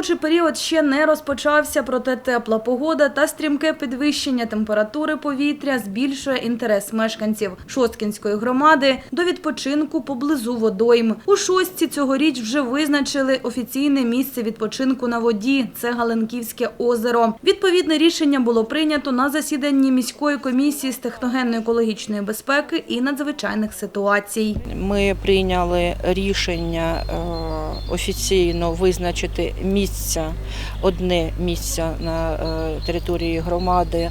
Оздоровчий період ще не розпочався, проте тепла погода та стрімке підвищення температури повітря збільшує інтерес мешканців Шосткінської громади до відпочинку поблизу водойм. У Шостці цьогоріч вже визначили офіційне місце відпочинку на воді – це Галенківське озеро. Відповідне рішення було прийнято на засіданні міської комісії з техногенно-екологічної безпеки і надзвичайних ситуацій. Ми прийняли рішення е, офіційно визначити місце, одне місце на е, території громади, е,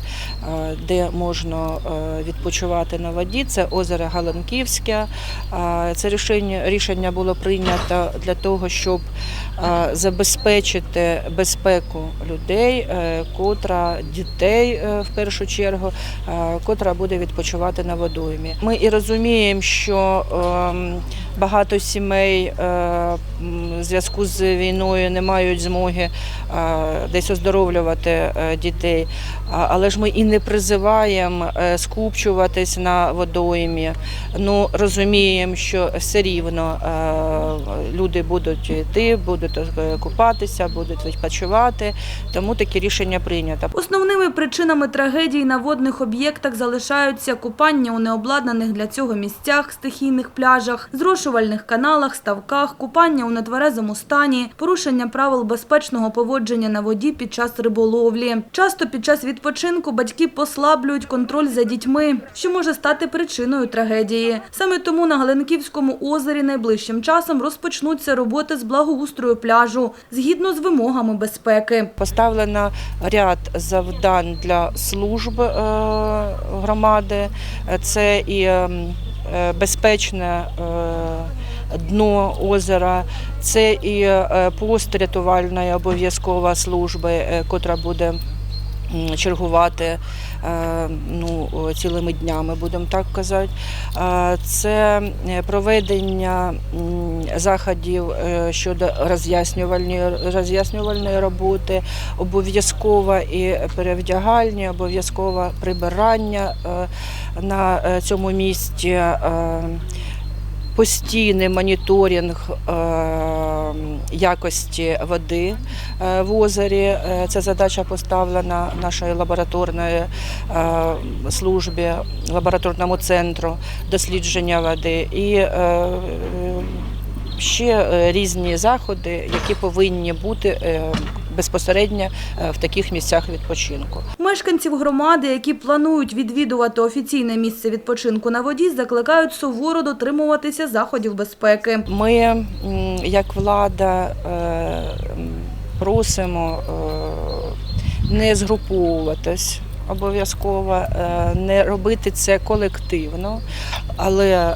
де можна е, відпочивати на воді. Це озеро Галанківське. Це рішення, рішення було прийнято для того, щоб забезпечити безпеку людей, котра дітей в першу чергу, котра буде відпочивати на водоймі. Ми і розуміємо, що ем, багато сімей зв'язку з війною не мають змоги е, десь оздоровлювати е, дітей. Але ж ми і не призиваємо е, скупчуватись на водоймі. Ну розуміємо, що все рівно люди будуть йти, будуть купатися, будуть відпочивати. Тому таке рішення прийнято. Основними причинами трагедій на водних об'єктах залишаються купання у необладнаних для цього місцях, стихійних пляжах, зрошувальних каналах, ставках, купання у нетверезому стані, порушення правил безпечного поводження на воді під час риболовлі. Часто під час відпочинку батьки послаблюють контроль за дітьми, що може стати причиною трагедії. Саме тому на Галенківському озері найближчим часом розпочнуться роботи з благоустрою пляжу згідно з вимогами безпеки. Поставлено ряд завдань для служб е, громади. Це і ем, е, безпечне е, дно озера, це і е, пост обов'язкова служби, е, котра буде чергувати е, ну, цілими днями, будемо так казати. Це проведення заходів щодо роз'яснювальної, роз'яснювальної роботи, обов'язково і перевдягальні, обов'язково прибирання на цьому місці. Постійний моніторинг е, якості води е, в озері. Е, Ця задача поставлена нашої лабораторної службі, лабораторному центру дослідження води. І ще різні заходи, які повинні бути безпосередньо е, в таких місцях відпочинку. Мешканців громади, які планують відвідувати офіційне місце відпочинку на воді, закликають суворо дотримуватися заходів безпеки. Ми, як влада, е, просимо е, не згруповуватись обов'язково, не робити це колективно, але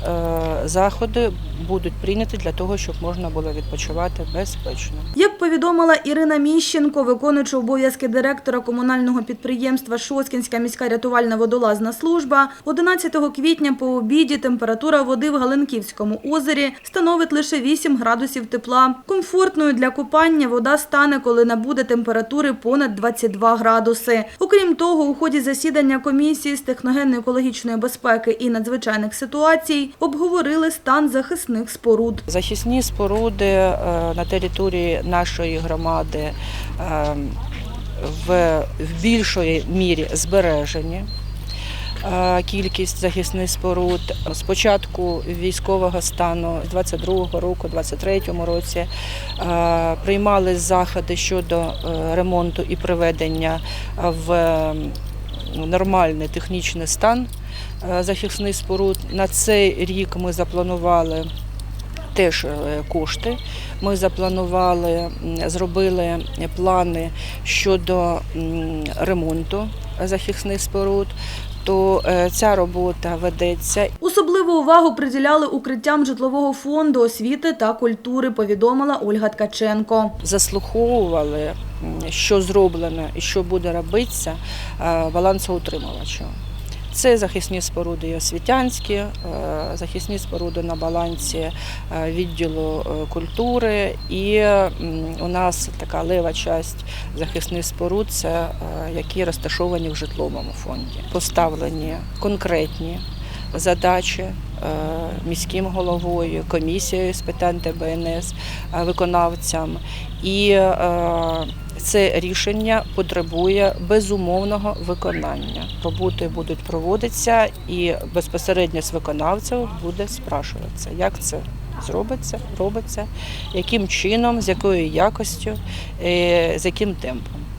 заходи будуть прийняті для того, щоб можна було відпочивати безпечно. Як повідомила Ірина Міщенко, виконуючи обов'язки директора комунального підприємства Шоскінська міська рятувальна водолазна служба, 11 квітня по обіді температура води в Галинківському озері становить лише 8 градусів тепла. Комфортною для купання вода стане, коли набуде температури понад 22 градуси. Окрім того, у ході засідання комісії з техногенно-екологічної безпеки і надзвичайних ситуацій обговорили стан захисних споруд. Захисні споруди е, на території нашої громади е, в, більшої мірі збережені. Е, Кількість захисних споруд з початку військового стану з 22-го року, 23-му році приймали заходи щодо ремонту і приведення в нормальний технічний стан захисних споруд. На цей рік ми запланували теж е, кошти. Ми запланували, зробили плани щодо ремонту захисних споруд. То е, ця робота ведеться Особливу увагу приділяли укриттям житлового фонду освіти та культури, повідомила Ольга Ткаченко. заслуховували, що зроблено і що буде робитися е, балансоутримувачу. Це захисні споруди освітянські, е, захисні споруди на балансі е, відділу е, культури. І у нас така лева часть захисних споруд, це які розташовані в житловому фонді. Поставлені конкретні задачі міським головою, комісією з питань ТБНС, е, виконавцям. І це рішення потребує безумовного виконання. Роботи будуть проводитися, і безпосередньо з виконавців буде спрашуватися, як це зробиться, робиться, яким чином, з якою якостю, е, з яким темпом.